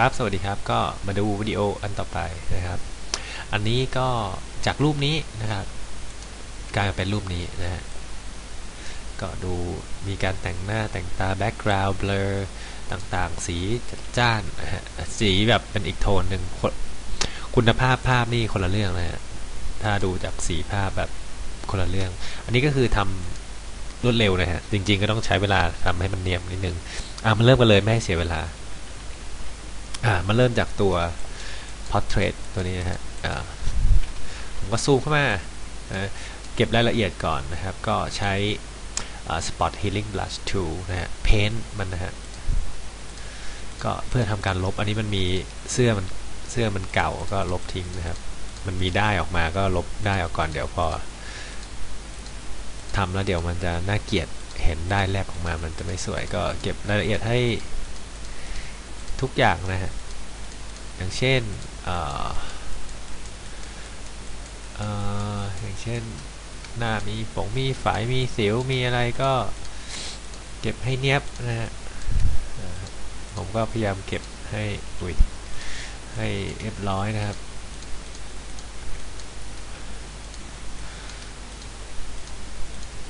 ครับ สวัสดีครับก็มาดูวิดีโออันต่อไปนะครับ อันนี้ก็จากรูปนี้นะครับ กลายมาเป็นรูปนี้นะฮะก็ดูมีการแต่งหน้าแต่งตา background blur ต่างๆ สีจัดจ้านนะฮะสีแบบเป็นอีกโทนหนึ่งคุณภาพภาพนี่คนละเรื่องนะฮะถ้าดูจากสีภาพแบบคนละเรื่อง อันนี้ก็คือทำรวดเร็วนะฮะจริง ๆ ก็ต้องใช้เวลาทำให้มันเนียมนิดนึงอะมาเริ่มกันเลยไม่ให้เสียเวลา อ่ามาเริ่มจากตัว portrait ตัวนี้นะฮะอ่าผมก็ซูมเข้ามาเก็บรายละเอียดก่อนนะครับ ก็ใช้ spot healing brush tool นะฮะ paint มันนะฮะก็เพื่อทำการลบอันนี้มันมีเสื้อมันเสื้อมันเก่าก็ลบทิ้งนะครับ มันมีได้ออกมาก็ลบได้ออกก่อนเดี๋ยวพอทำแล้วเดี๋ยวมันจะน่าเกลียดเห็นได้แลบออกมา มันจะไม่สวยก็เก็บรายละเอียดให้ ทุกอย่างนะฮะ อย่างเช่นเอ่อเอ่ออย่างเช่นหน้ามีฝงมีฝายมีสิวมีอะไรก็เก็บให้เนียบนะฮะผมก็พยายามเก็บให้อุ้ยให้เรียบร้อยนะครับ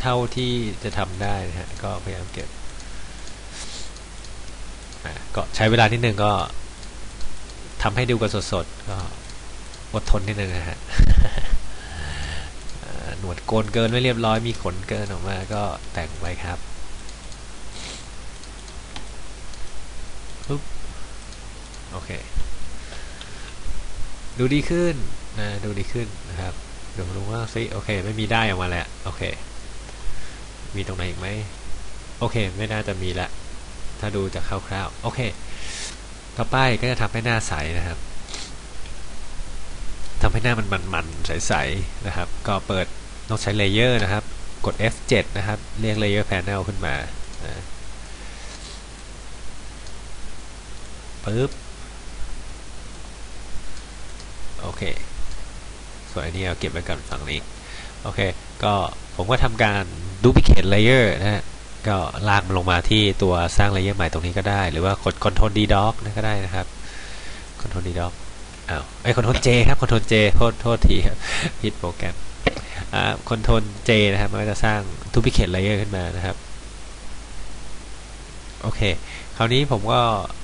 เท่าที่จะทำได้นะฮะก็พยายามเก็บ ก็ใช้เวลานิดนึงก็ทำให้ดูกันสดๆก็อดทนนิดนึงนะฮะหนวดโกนเกินไม่เรียบร้อยมีขนเกินออกมาก็แต่งไว้ครับปุ๊บโอเค ดูดีขึ้นนะดูดีขึ้นนะครับดูดูว่าซิโอเค ไม่มีได้ออกมาแล้ว โอเค มีตรงไหนอีกไหมโอเค ไม่น่าจะมีละ ถ้าดูจากคร่าวๆโอเค ต่อไปก็จะทำให้หน้าใสนะครับทำให้หน้ามันมันๆใสๆนะครับ ก็เปิดต้องใช้เลเยอร์นะครับ กด F7 นะครับ เรียกเลเยอร์แพนเนลขึ้นมานะปึ๊บโอเค ส่วนอันนี้เอาเก็บไว้ก่อนฝั่งนี้ โอเค ก็ผมก็ทำการ duplicate layer นะฮะ ก็ลากมันลงมาที่ตัวสร้างเลเยอร์ใหม่ตรงนี้ก็ได้ หรือว่ากด Ctrl D Doc นะก็ได้นะครับ Ctrl D Doc อ้าวไอ้ Ctrl J ครับ Ctrl J โทษโทษทีครับผิดโปรแกรมอ่า Ctrl J นะครับ มันก็จะสร้าง duplicate layer ขึ้นมานะครับ โอเค คราวนี้ผมก็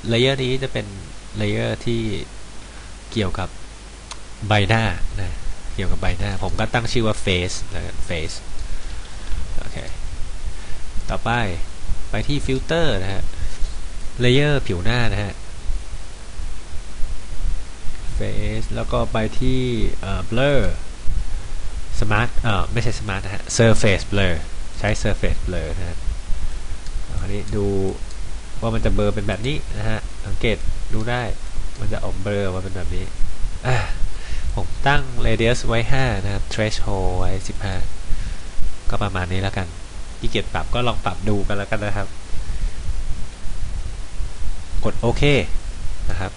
เลเยอร์นี้จะเป็นเลเยอร์ที่เกี่ยวกับใบหน้านะเกี่ยวกับใบหน้า ผมก็ตั้งชื่อว่า face นะ face ต่อไปไปที่ฟิลเตอร์นะฮะเลเยอร์ผิวหน้านะฮะ face แล้วก็ไปที่เอ่อ blur smart เอ่อไม่ใช่ smart นะฮะ surface blur ใช้ surface blur นะฮะคราวนี้ดูว่ามันจะเบลอเป็นแบบนี้นะฮะสังเกตดูได้มันจะออกเบลอมาเป็นแบบนี้อะผมตั้ง radius ไว้ 5 นะครับ threshold ไว้ 15 ก็ประมาณนี้แล้วกัน ที่เกียจปรับก็ลองปรับดูกันแล้วกันนะครับ กดโอเคนะครับ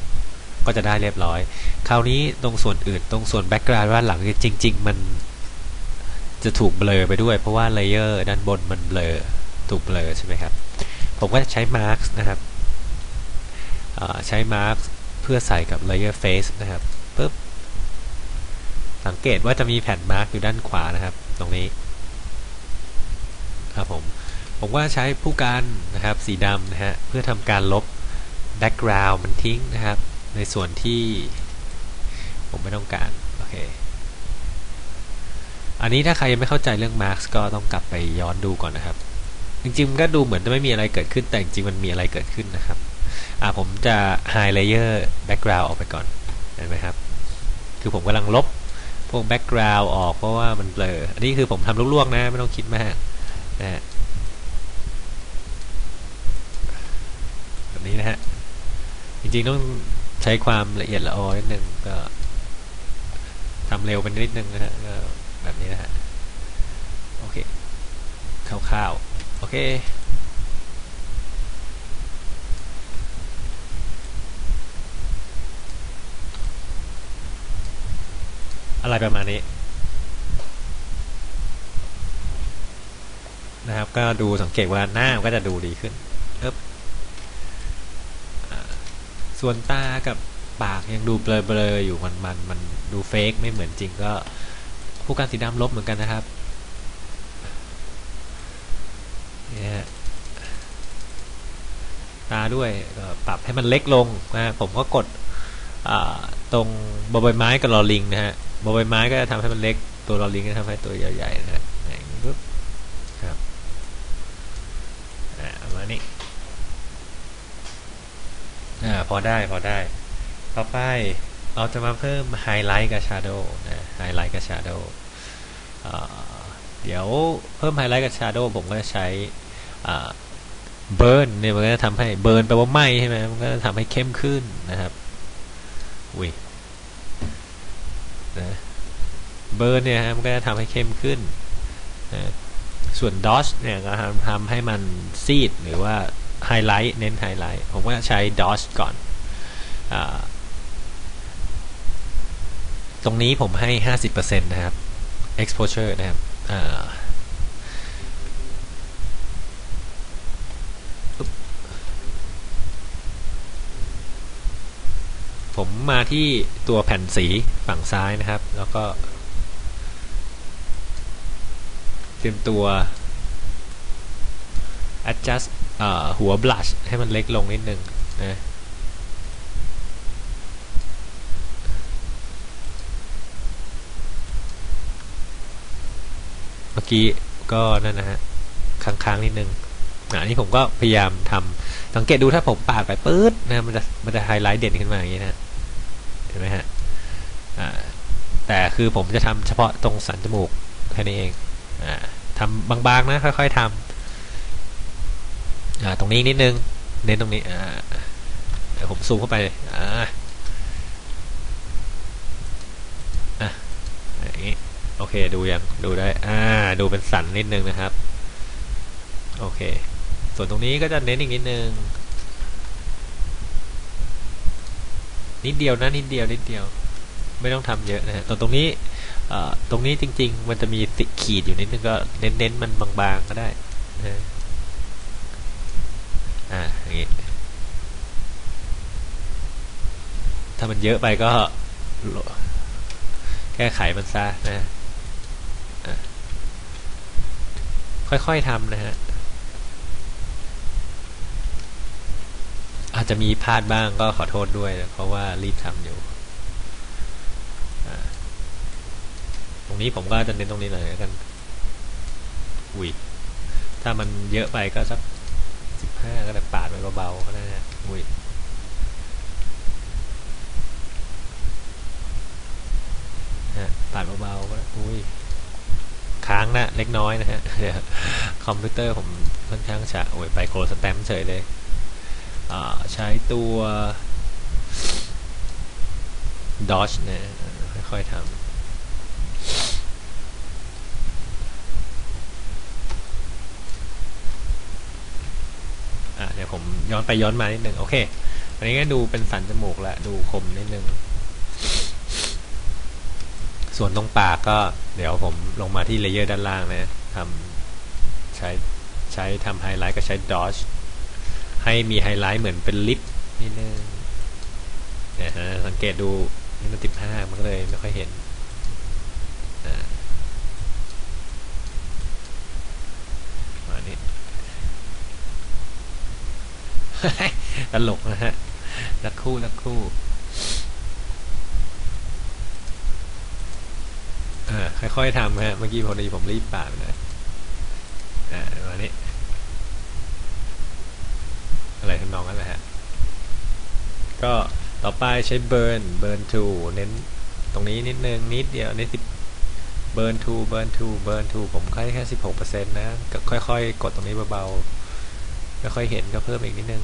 ก็จะได้เรียบร้อย คราวนี้ตรงส่วนอื่นตรงส่วนแบ็กกราวด์ด้านหลังจริง ๆ มันจะถูกเบลอไปด้วย เพราะว่าเลเยอร์ด้านบนมันเบลอถูกเบลอใช่ไหมครับ ผมก็จะใช้มาร์กนะครับใช้มาร์กเพื่อใส่กับเลเยอร์เฟสนะครับปุ๊บสังเกตว่าจะมีแผ่นมาร์กอยู่ด้านขวานะครับ ตรงนี้ ครับผมผมว่าใช้ผู้การนะครับสีดำนะฮะเพื่อทำการลบแบ็กกราวด์มันทิ้งนะครับ ในส่วนที่ผมไม่ต้องการโอเคอันนี้ถ้าใครยังไม่เข้าใจเรื่องมาร์กก็ต้องกลับไปย้อนดูก่อนนะครับ จริงๆก็ดูเหมือนจะไม่มีอะไรเกิดขึ้นแต่จริงๆมันมีอะไรเกิดขึ้นนะครับอ่าผมจะ high layer background ออกไปก่อนเห็นไหมครับ คือผมกำลังลบพวก background ออกเพราะว่ามันเบลออันนี้คือผมทำลวกๆนะไม่ต้องคิดมาก นะฮะแบบนี้นะฮะ จริงๆต้องใช้ความละเอียดละออนิดนึงก็ทำเร็วไปนิดนึงนะฮะก็แบบนี้นะฮะ โอเคคร่าวๆ โอเคอะไรประมาณนี้ นะครับ ก็ดูสังเกตว่าหน้ามันก็จะดูดีขึ้นเอ๊บส่วนตากับปากยังดูเบลอๆอยู่มันมันมันดูเฟกไม่เหมือนจริงก็ผู้การสีดำลบเหมือนกันนะครับเนี่ยฮะตาด้วยปรับให้มันเล็กลงนะผมก็กดตรงบอใบไม้กับลอลิงนะฮะบอใบไม้ก็จะทำให้มันเล็กตัวลอลิงก็ทำให้ตัวใหญ่ๆนะฮะอย่างนี้ปุ๊บครับอ่าประมาณนี้ อ่าพอได้พอได้ ต่อไปเราจะมาเพิ่มไฮไลท์กับชาร์โดนะไฮไลท์กับชาร์โดเดี๋ยวเพิ่มไฮไลท์กับชาร์โดผมก็จะใช้เบิร์นเนี่ยมันก็จะทำให้เบิร์นแปลว่าไหมใช่ไหมมันก็จะทำให้เข้มขึ้นนะครับอุ้ยนะเบิร์นเนี่ยฮะมันก็จะทำให้เข้มขึ้นนะส่วนดอชเนี่ยก็ทำให้มันซีดหรือว่าไฮไลท์เน้นไฮไลท์ผมก็จะใช้ดอชก่อน ตรงนี้ผมให้ 50%นะครับ exposure นะครับผมมาที่ตัวแผ่นสีฝั่งซ้ายนะครับ แล้วก็ เตรียมตัว adjust หัว blush ให้มันเล็กลงนิดนึงนะ อกี้ก็นั่นนะฮะค้างๆนิดนึงอันนี้ผมก็พยายามทำสังเกตดูถ้าผมปาดไปปื๊ดนะมันจะมันจะไฮไลท์เด่นขึ้นมาอย่างนี้นะเห็นไหมฮะแต่คือผมจะทำเฉพาะตรงสันจมูกแค่นี้เองอทำบางๆนะค่อยๆทำตรงนี้นิดนึงเน้นตรงนี้เดี๋ยวผมซูมเข้าไปอ่าอย่างนี้โอเคดูยังดูได้อ่าดูเป็นสันนิดนึงนะครับ โอเค ส่วนตรงนี้ก็จะเน้นอีกนิดนึง นิดเดียวนะนิดเดียวนิดเดียว ไม่ต้องทำเยอะนะฮะตรงตรงนี้ตรงนี้จริง ๆ มันจะมีติขีดอยู่นิดนึงก็เน้นๆมันบางๆก็ได้นะอ่าอย่างนี้ถ้ามันเยอะไปก็แก้ไขมันซะนะ ค่อยๆทำนะฮะ อาจจะมีพลาดบ้างก็ขอโทษด้วยเพราะว่ารีบทำอยู่ ตรงนี้ผมก็จะเน้นตรงนี้หน่อยกัน อุ้ย ถ้ามันเยอะไปก็สักสิบห้าก็ได้ปาดไปเบาๆก็ได้นะอุ้ยปาดเบาๆก็อุ้ย ค้างนะเล็กน้อยนะฮะคอมพิวเตอร์ผมค่อนข้างจะโอ้ยไปโคลสแตมเฉยเลยใช้ตัว Dodge นะค่อยๆทำเดี๋ยวผมย้อนไปย้อนมานิดนึงโอเค อันนี้ก็ดูเป็นสันจมูกแล้วดูคมนิดนึง ส่วนตรงปากก็เดี๋ยวผมลงมาที่เลเยอร์ด้านล่างนะทำใช้ใช้ทำไฮไลท์ก็ใช้ดอชให้มีไฮไลท์เหมือนเป็นลิปนิดนึงนะฮะสังเกตดูนี่มันติดผ้ามันก็เลยไม่ค่อยเห็นมานี้ตลกนะฮะลักคู่ลักคู่ ค่อยทำฮะ เมื่อกี้พอดีผมรีบปาดเลยอ่าวันนี้ อะไรทำนองนั้นแหละฮะ ก็ต่อไปใช้เบิร์นเบิร์นทูเน้นตรงนี้นิดนึงนิดเดียวนิดสิบเบิร์นทูเบิร์นทูเบิร์นทูผมแค่แค่สิบหกเปอร์เซ็นต์นะก็ค่อยๆ กดตรงนี้เบาๆไม่ค่อยเห็นก็เพิ่มอีกนิดนึง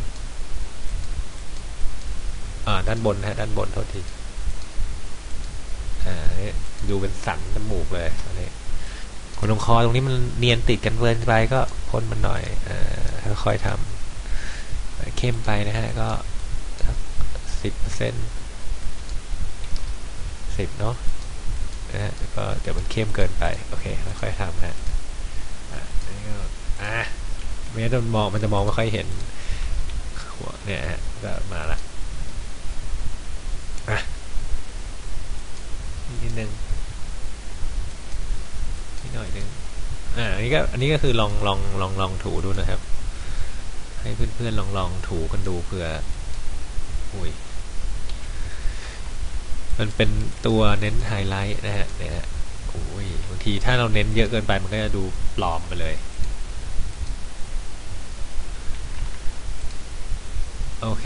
อ่า ด้านบนฮะ ด้านบนโทษที อ่าดูเป็นสันจมูกเลยอันนี้คนตรงคอตรงนี้มันเนียนติดกันเกินไปก็พ่นมันหน่อยอค่อยๆทำเข้มไปนะฮะก็สิบเปอร์เซ็นต์สิบเนาะนะฮะก็เดี๋ยวมันเข้มเกินไป โอเคค่อยๆทำฮะอันนี้ก็อะไม่งั้นมันมองมันจะมองไม่ค่อยเห็นหัวเนี่ยฮะก็มาละอะ อีกนิดนึงนิดหน่อยนึงอ่าอันนี้ก็อันนี้ก็คือลองลองลองลองถูดูนะครับ ให้เพื่อนๆลองลองถูกันดูเผื่ออุ้ยมันเป็นตัวเน้นไฮไลท์นะฮะเนี่ยฮะโอ้ยบางทีถ้าเราเน้นเยอะเกินไปมันก็จะดูปลอมไปเลย โอเค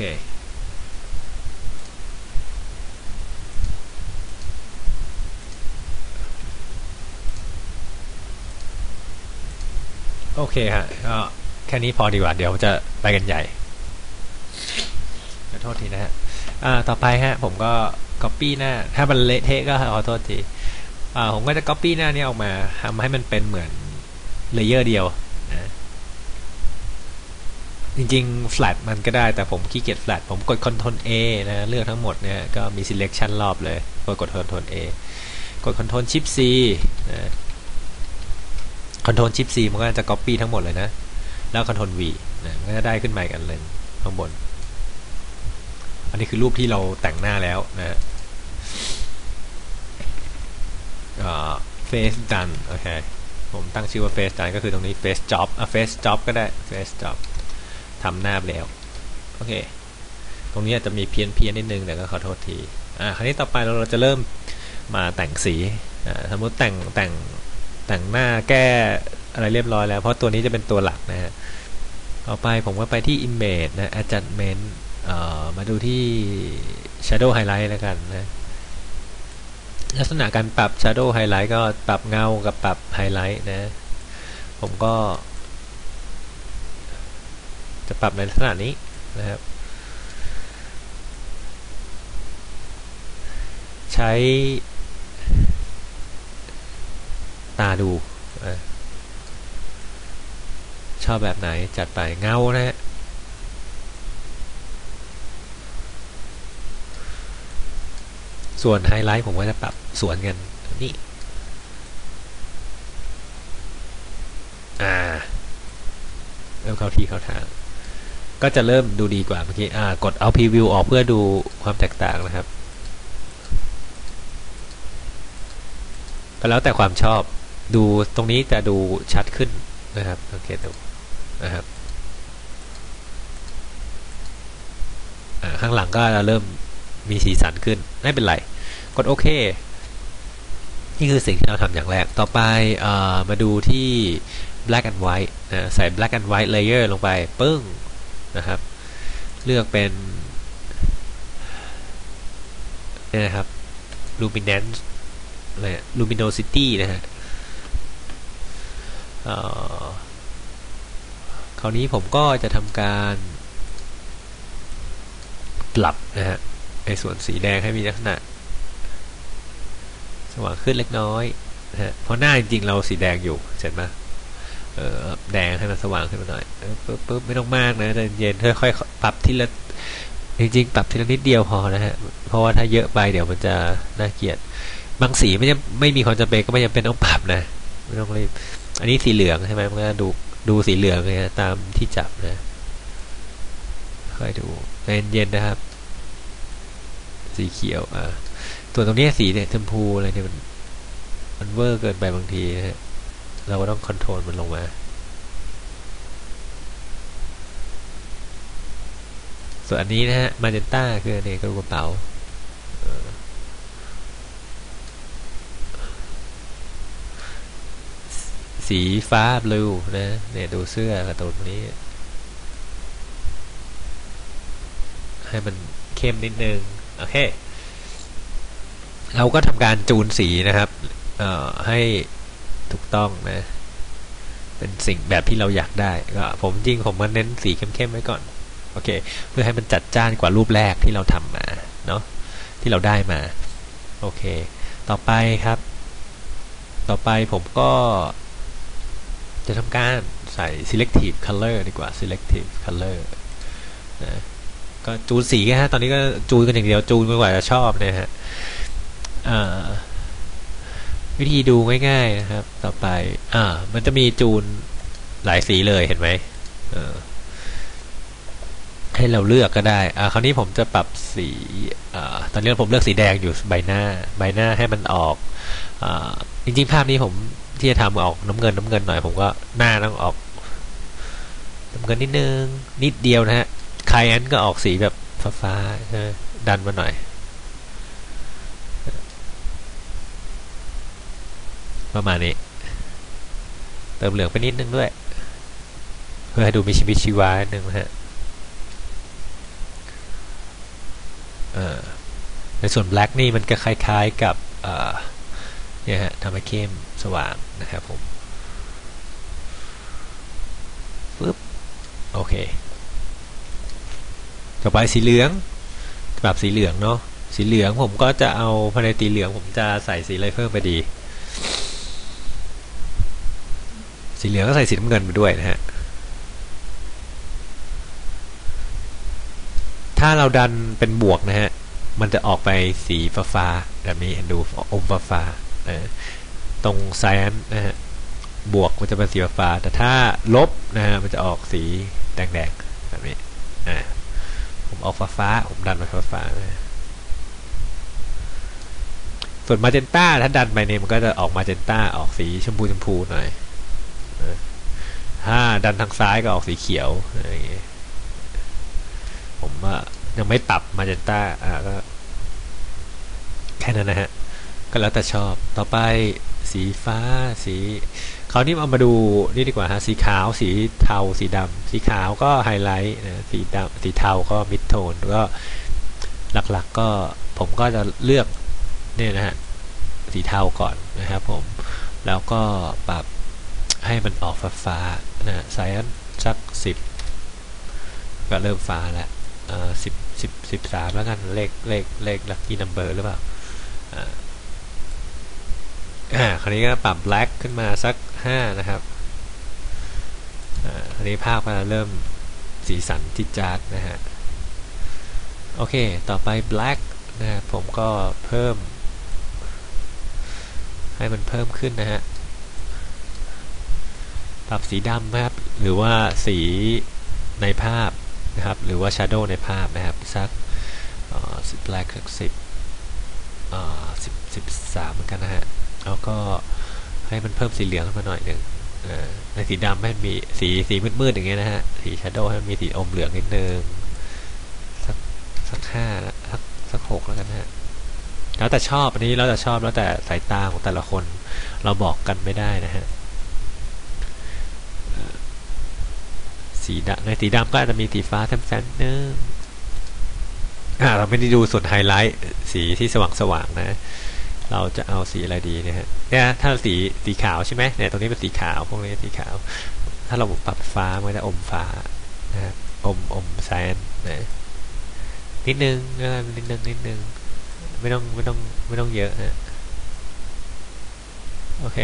อเคฮะก็แค่นี้พอดีกว่า เดี๋ยวจะไปกันใหญ่ขอโทษทีนะฮะต่อไปฮะ ผมก็ copy หน้า ถ้ามันเละเทะก็ขอโทษทีผมก็จะ copy หน้านี้ออกมาทำให้มันเป็นเหมือนเลเยอร์เดียวนะจริงๆ flat มันก็ได้แต่ผมขี้เกียจ flat ผมกด Ctrl A นะเลือกทั้งหมดเนี่ยก็มี selection รอบเลยกดกด Ctrl A กด Ctrl Shift C นะ Ctrl Shift C มันก็จะ copy ทั้งหมดเลยนะ แล้ว Ctrl V นะมันก็จะได้ขึ้นมาอีกอันเลยข้างบน อันนี้คือรูปที่เราแต่งหน้าแล้วนะฮะ face done โอเคผมตั้งชื่อว่า face done ก็คือตรงนี้ face job อะ face job ก็ได้ face job ทำหน้าไปแล้วโอเค ตรงนี้อาจจะมีเพี้ยนเพียนนิดนึงแต่ก็ขอโทษทีอ่าคราวนี้ต่อไปเราเราจะเริ่มมาแต่งสีอ่าสมมติแต่งแต่ง แต่งหน้าแก้อะไรเรียบร้อยแล้ว เพราะตัวนี้จะเป็นตัวหลักนะฮะต่อไปผมก็ไปที่ image นะ adjustment เอ่อมาดูที่ shadow highlight แล้วกันนะลักษณะการปรับ shadow highlight ก็ปรับเงากับปรับ highlight นะ ผมก็ จะปรับในลักษณะนี้นะครับ ใช้ ตาดูชอบแบบไหนจัดไปเงานะฮะส่วนไฮไลท์ผมก็จะปรับสวนกันนี่อ่าเริ่มเข้าที่เข้าทาง ก็จะเริ่มดูดีกว่าเมื่อกี้อ่ากดเอาพรีวิวออกเพื่อดูความแตกต่างนะครับก็แล้วแต่ความชอบ ดูตรงนี้จะดูชัดขึ้นนะครับสังเกตดูนะครับข้างหลังก็เริ่มมีสีสันขึ้น ไม่เป็นไร กดโอเคนี่คือสิ่งที่เราทำอย่างแรก ต่อไปอมาดูที่ black and white นะใส่ black and white layer ลงไป ปึ้ง นะครับ เลือกเป็นนี่นะครับ luminance luminosity นะฮะ คราวนี้ผมก็จะทำการปรับนะฮะไอส่วนสีแดงให้มีลักษณะ สว่างขึ้นเล็กน้อยนะฮะเพราะหน้าจริงๆเราสีแดงอยู่เสร็จไหมเออแดงให้มันสว่างขึ้นมาหน่อยปึ๊บปึ๊บไม่ต้องมากนะใจเย็นค่อยๆปรับทีละจริงๆปรับทีละนิดเดียวพอนะฮะเพราะว่าถ้าเยอะไปเดี๋ยวมันจะน่าเกลียดบางสีไม่ไม่มีความจำเป็นก็ไม่จำเป็นต้องปรับนะ ไม่ต้องรีบ อันนี้สีเหลืองใช่ไหมมันก็ดูดูสีเหลืองเลยนะตามที่จับนะค่อยดูใจเย็นๆนะครับ สีเขียวอ่าตัวตรงนี้สีเนี่ยชมพูอะไรเนี่ยมันมันเวอร์เกินไปบางทีนะฮะเราก็ต้องคอนโทรลมันลงมาส่วนอันนี้นะฮะมาเจนต้าคืออันนี้ก็กระเป๋า สีฟ้าบลูนะเนี่ยดูเสื้อกับตัวนี้ ให้มันเข้มนิดนึง โอเค เราก็ทำการจูนสีนะครับ เอ่อให้ถูกต้องนะ เป็นสิ่งแบบที่เราอยากได้ก็ผมจริงผมมาเน้นสีเข้มๆไว้ก่อน โอเค เพื่อให้มันจัดจ้านกว่ารูปแรกที่เราทำมาเนาะที่เราได้มา โอเค ต่อไปครับต่อไปผมก็ จะทำการใส่ selective color ดีกว่า selective color นะก็จูนสีกันฮะตอนนี้ก็จูนกันอย่างเดียวจูนไปกว่าจะชอบนะฮะวิธีดูง่ายๆนะครับ ต่อไป อ่า มันจะมีจูนหลายสีเลยเห็นไหมให้เราเลือกก็ได้ อ่า คราวนี้ผมจะปรับสีอ่าตอนนี้ผมเลือกสีแดงอยู่ใบหน้า ใบหน้าให้มันออก อ่า จริงๆ ภาพนี้ผม ที่จะทำออกน้ำเงินน้ำเงินหน่อยผมก็หน้าต้องออกน้ำเงินนิดนึงนิดเดียวนะฮะใครอันก็ออกสีแบบฟ้าๆใช่ไหมดันมาหน่อยประมาณนี้ เติมเหลืองไปนิดนึงด้วย เพื่อให้ดูมีชีวิตชีวาหนึ่งนะฮะในส่วน black นี่มันก็คล้ายๆกับ เนี่ยฮะทำให้เข้มสว่างนะครับผมปึ๊บโอเค ต่อไปสีเหลืองปรับสีเหลืองเนาะสีเหลืองผมก็จะเอาภายในตีเหลืองผมจะใส่สีอะไรเพิ่มไปดี สีเหลืองก็ใส่สีน้ำเงินไปด้วยนะฮะถ้าเราดันเป็นบวกนะฮะมันจะออกไปสีฟ้าฟ้าแบบนี้ดูอมฟ้าฟ้า ตรงไซนนะฮะบวกมันจะเป็นสีฟ้า แต่ถ้าลบนะฮะมันจะออกสีแดงๆแบบนี้อ่าผมออกฟ้าฟ้าผมดันไปฟ้าฟ้านะส่วนมาเจนต้าถ้าดันไปเนี่ยมันก็จะออกมาเจนต้าออกสีชมพูชมพูหน่อยถ้าดันทางซ้ายก็ออกสีเขียวอะไรอย่างเงี้ยผมว่ายังไม่ปรับมาเจนต้าอ่าก็แค่นั้นนะฮะ ก็แล้วแต่ชอบ ต่อไปสีฟ้าสีคราวนี้เอามาดูนี่ดีกว่าฮะสีขาว สีเทา สีดำสีขาวก็ไฮไลท์นะสีดำสีเทาก็มิดโทนก็หลักๆกก็ผมก็จะเลือกเนี่ยนะฮะสีเทาก่อนนะครับผมแล้วก็ปรับให้มันออกฟ้าฟ้านะไซส์สักสิบก็เริ่มฟ้าแล้วสิบสิบสิบสามแล้วกันเลขเลขเลขลัคกี้นัมเบอร์หรือเปล่า อ่าคราวนี้ก็ปรับ black ขึ้นมาสักห้านะครับอ่าคราวนี้ภาพมาเริ่มสีสันจิจาดนะฮะ โอเค ต่อไป black นะผมก็เพิ่ม ให้มันเพิ่มขึ้นนะฮะ ปรับสีดำนะครับ หรือว่าสีในภาพนะครับ หรือว่า shadow ในภาพนะครับ สักสิบ black สักสิบสิบสิบสามเหมือนกันนะฮะ แล้วก็ให้มันเพิ่มสีเหลืองขึ้นมาหน่อยหนึ่งในสีดำให้มันมีสีสีมืดๆอย่างเงี้ยนะฮะ สี shadow ให้มันมีสีอมเหลืองนิดนึงสักสักห้าสักสักหกแล้วกันะฮะแล้วแต่ชอบอันนี้แล้วแต่ชอบแล้วแต่สายตาของแต่ละคน เราบอกกันไม่ได้นะฮะสีดำในสีดำก็อาจจะมีสีฟ้าแซมๆนึงอ่าเราไม่ได้ดูส่วนไฮไลท์สีที่สว่างสว่างนะ เราจะเอาสีอะไรดีเนี่ยฮะเนี่ยถ้าสีสีขาวใช่ไหมเนี่ยตรงนี้เป็นสีขาวพวกนี้สีขาว ถ้าเราปรับฟ้ามันจะอมฟ้านะอมอมแซนนะนิดนึงนะนิดนึงนิดนึงไม่ต้องไม่ต้องไม่ต้องเยอะนะโอเค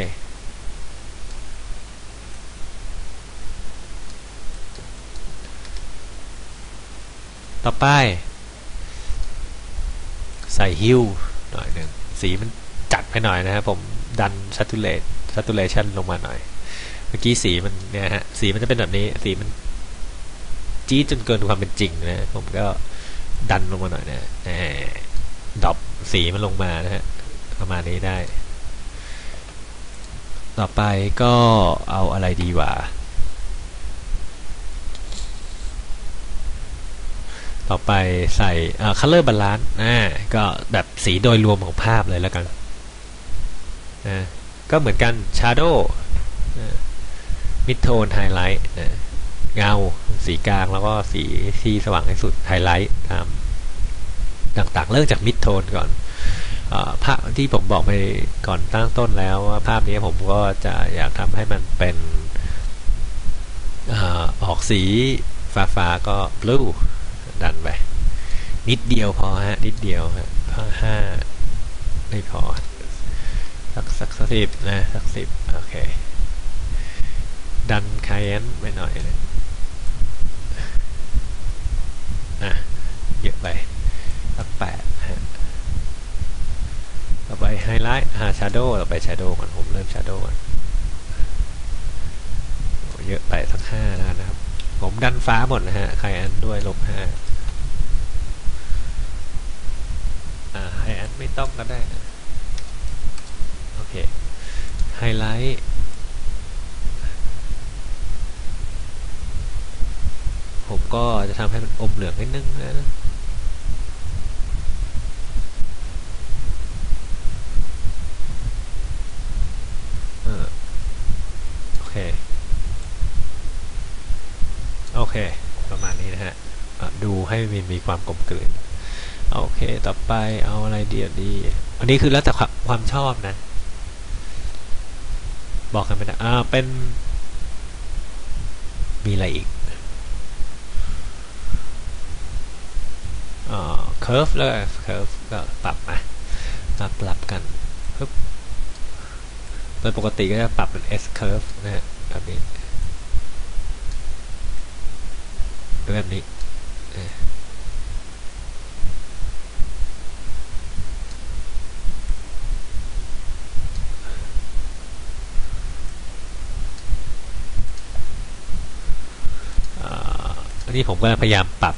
ต่อไป ใส่ฮิวหน่อยหนึ่ง สีมันจัดไปหน่อยนะครับผมดันซัตูเลตซัตูเลชันลงมาหน่อย เมื่อกี้สีมันเนี่ยฮะสีมันจะเป็นแบบนี้ สีมันจี๊ดจนเกินความเป็นจริงนะผมก็ดันลงมาหน่อยนะดรอปสีมันลงมานะฮะประมาณนี้ได้ ต่อไปก็เอาอะไรดีวะ ต่อไปใส่ color balance อ่าก็แบบสีโดยรวมของภาพเลยแล้วกันนะก็เหมือนกัน shadow mid tone highlight เงา สีกลางแล้วก็สีที่สว่างที่สุดไฮไลท์ตามต่างๆ เริ่มจากมิดโทนก่อนภาพที่ผมบอกไปก่อนตั้งต้นแล้วว่าภาพนี้ผมก็จะอยากทำให้มันเป็นออกสีฟ้าๆก็ blue ดันไป นิดเดียวพอฮะ นิดเดียวฮะห้าไม่พอ สักสักสิบนะ สักสิบโอเค ดันคายนไปหน่อยเลยอะเยอะไปสักแปดฮะต่อไปไฮไลท์หาชาร์โดต่อไปชาร์โดก่อนผมเริ่มชาร์โดก่อนเยอะไปสักห้าแล้วนะครับ ผมดันฟ้าหมดนะฮะไฮแอนด้วยลบห้า ไม่ต้องก็ได้นะโอเค ไฮไลท์ผมก็จะทำให้มันอมเหลืองนิดนึงนะโอเค โอเค ประมาณนี้นะฮะะดูให้มันมีความกลมกลืน โอเค ต่อไปเอาอะไรเดีอะดี อันนี้คือแล้วแต่ความชอบนะ บอกกันไปนะอ่าเป็น มีอะไรอีกอ่า curve แล้ว curve ก็ปรับมามาปรับกันปึ๊บโดยปกติก็จะปรับเป็น S curve นะฮะแบบนี้แบบนี้เอออ่า อันนี้ผมก็พยายามปรับ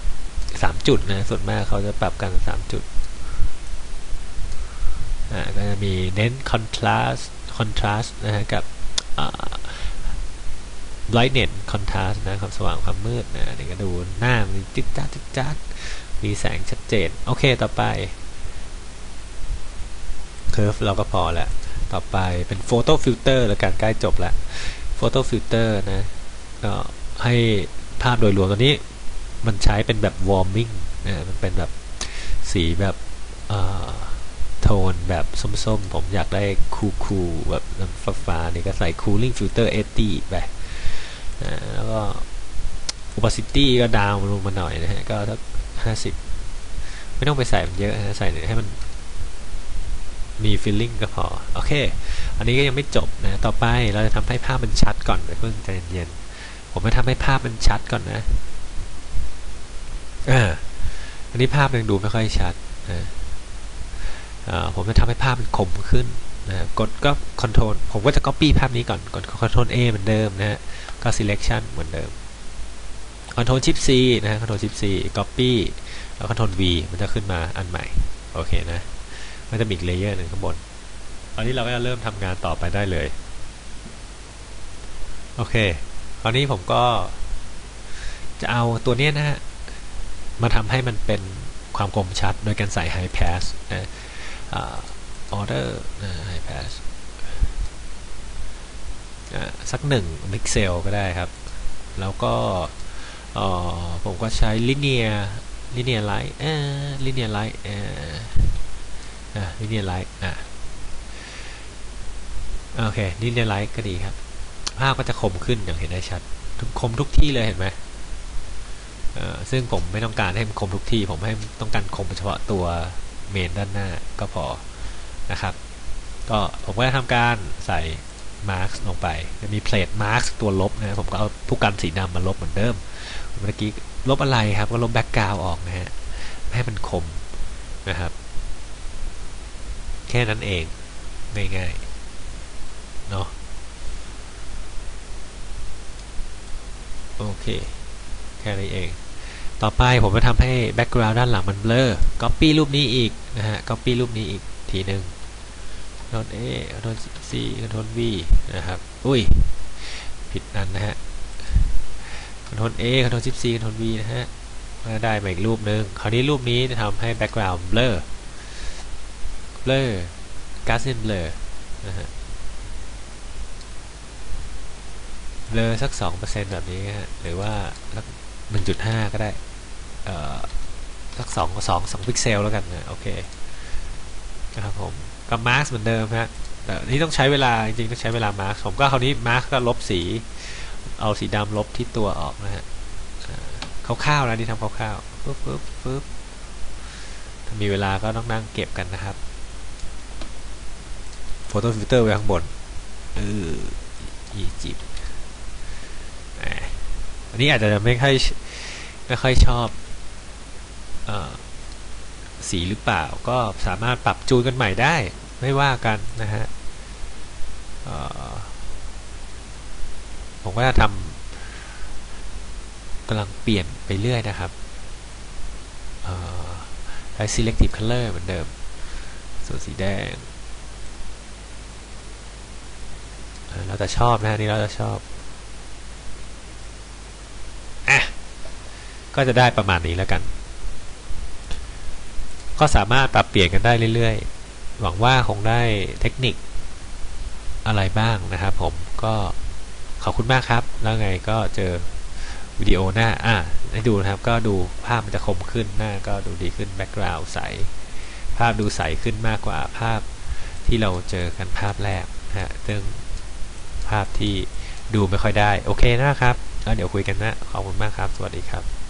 สามจุดนะ ส่วนมากเขาจะปรับกันสามจุด อ่า ก็จะมีเน้น contrast contrast นะฮะ กับอ่า brightness contrast นะความสว่างความมืดนะนี่ก็ดูหน้ามันจิ๊ดจ๊าดจิ๊ดจ๊าดมีแสงชัดเจน โอเค ต่อไป curve เราก็พอแล้ว ต่อไปเป็น photo filter แล้วการใกล้จบแล้ว photo filter นะ ก็ให้ ภาพโดยรวมตัวนี้ มันใช้เป็นแบบ warming นะมันเป็นแบบสีแบบโทนแบบส้มๆ ผมอยากได้คูลๆแบบน้ำฟ้าๆนี่ก็ใส่ cooling filter 80 ไปนะแล้วก็ opacity ก็ดาวลงมาหน่อยนะฮะ ก็ถ้าห้าสิบไม่ต้องไปใส่มันเยอะนะใส่ให้มันมี feeling ก็พอ โอเค อันนี้ก็ยังไม่จบนะ ต่อไปเราจะทำให้ภาพมันชัดก่อนไปเพิ่งใจเย็นๆ ผมจะทำให้ภาพมันชัดก่อนนะอ่าอันนี้ภาพยังดูไม่ค่อยชัดนะผมจะทำให้ภาพมันคมขึ้นนะกดก็ Control ผมก็จะ Copy ภาพนี้ก่อน กด Control A เหมือนเดิมนะฮะ ก็ Selection เหมือนเดิม Control Shift C นะฮะ Control Shift C Copy แล้ว Control V มันจะขึ้นมาอันใหม่ โอเคนะ มันจะมีอีกเลเยอร์หนึ่งข้างบน ตอนนี้เราก็จะเริ่มทำงานต่อไปได้เลย โอเค คราวนี้ผมก็จะเอาตัวนี้นะฮะ มาทำให้มันเป็นความคมชัด โดยการใส่ High Pass นะ order high pass สักหนึ่งพิกเซลก็ได้ครับ แล้วก็ผมก็ใช้ linear linear light เอ่อ linear light เอ่อ linear light อะโอเค linear light ก็ดีครับ ภาพก็จะคมขึ้นอย่างเห็นได้ชัดคมทุกที่เลยเห็นไหมซึ่งผมไม่ต้องการให้มันคมทุกที่ ผมให้ต้องการคมเฉพาะตัวเมนด้านหน้าก็พอนะครับ ก็ผมก็จะทำการใส่มาร์กลงไป จะมีเพลทมาร์กตัวลบนะผมก็เอาผู้กันสีดำมาลบเหมือนเดิม เมื่อกี้ลบอะไรครับ ก็ลบแบ็กกราวออกนะฮะ ให้มันคมนะครับ แค่นั้นเองง่ายๆเนาะ โอเค แค่นี้เอง ต่อไปผมจะทำให้แบ็กกราวด์ด้านหลังมันเบลอ Copy รูปนี้อีกนะฮะ Copy รูปนี้อีกทีหนึ่ง Ctrl A Ctrl C Ctrl V นะครับ อุ้ย ผิดอันนะฮะ Ctrl A Ctrl Shift C Ctrl V นะฮะมาได้มาอีกรูปหนึ่งคราวนี้รูปนี้จะทำให้ background blur blur Gaussian blur นะฮะ blur สัก2%แบบนี้ฮะหรือว่าสัก1.5ก็ได้เอ่อสัก2 2 2พิกเซลแล้วกันนะโอเคนะครับผมกับมาร์กเหมือนเดิมฮะแต่นี่ต้องใช้เวลาจริงๆต้องใช้เวลามาร์กผมก็คราวนี้มาร์กก็ลบสี เอาสีดำลบที่ตัวออกนะฮะคร่าวๆนะที่ทำคร่าวๆปึ๊บปึ๊บปึ๊บถ้ามีเวลาก็ต้องนั่งเก็บกันนะครับโฟโต้ฟิลเตอร์ไว้ข้างบนเอออีจิป อันนี้อาจจะไม่ค่อยไม่ค่อยชอบอสีหรือเปล่า ก็สามารถปรับจูนกันใหม่ได้ไม่ว่ากันนะฮะผมก็จะทำกำลังเปลี่ยนไปเรื่อยนะครับใช้ selective color เหมือนเดิม ส่วนสีแดง เราจะชอบนะอันนี่เราจะชอบอะ ก็จะได้ประมาณนี้แล้วกัน ก็สามารถปรับเปลี่ยนกันได้เรื่อยๆ หวังว่าคงได้เทคนิคอะไรบ้างนะครับผมก็ขอบคุณมากครับ แล้วไงก็เจอวิดีโอหน้าอะให้ดูนะครับ ก็ดูภาพมันจะคมขึ้นหน้าก็ดูดีขึ้นแบ็กกราวด์ใส ภาพดูใสขึ้นมากกว่าภาพที่เราเจอกันภาพแรกนะฮะซึ่งภาพที่ดูไม่ค่อยได้ โอเคนะครับ แล้วเดี๋ยวคุยกันนะ ขอบคุณมากครับ สวัสดีครับ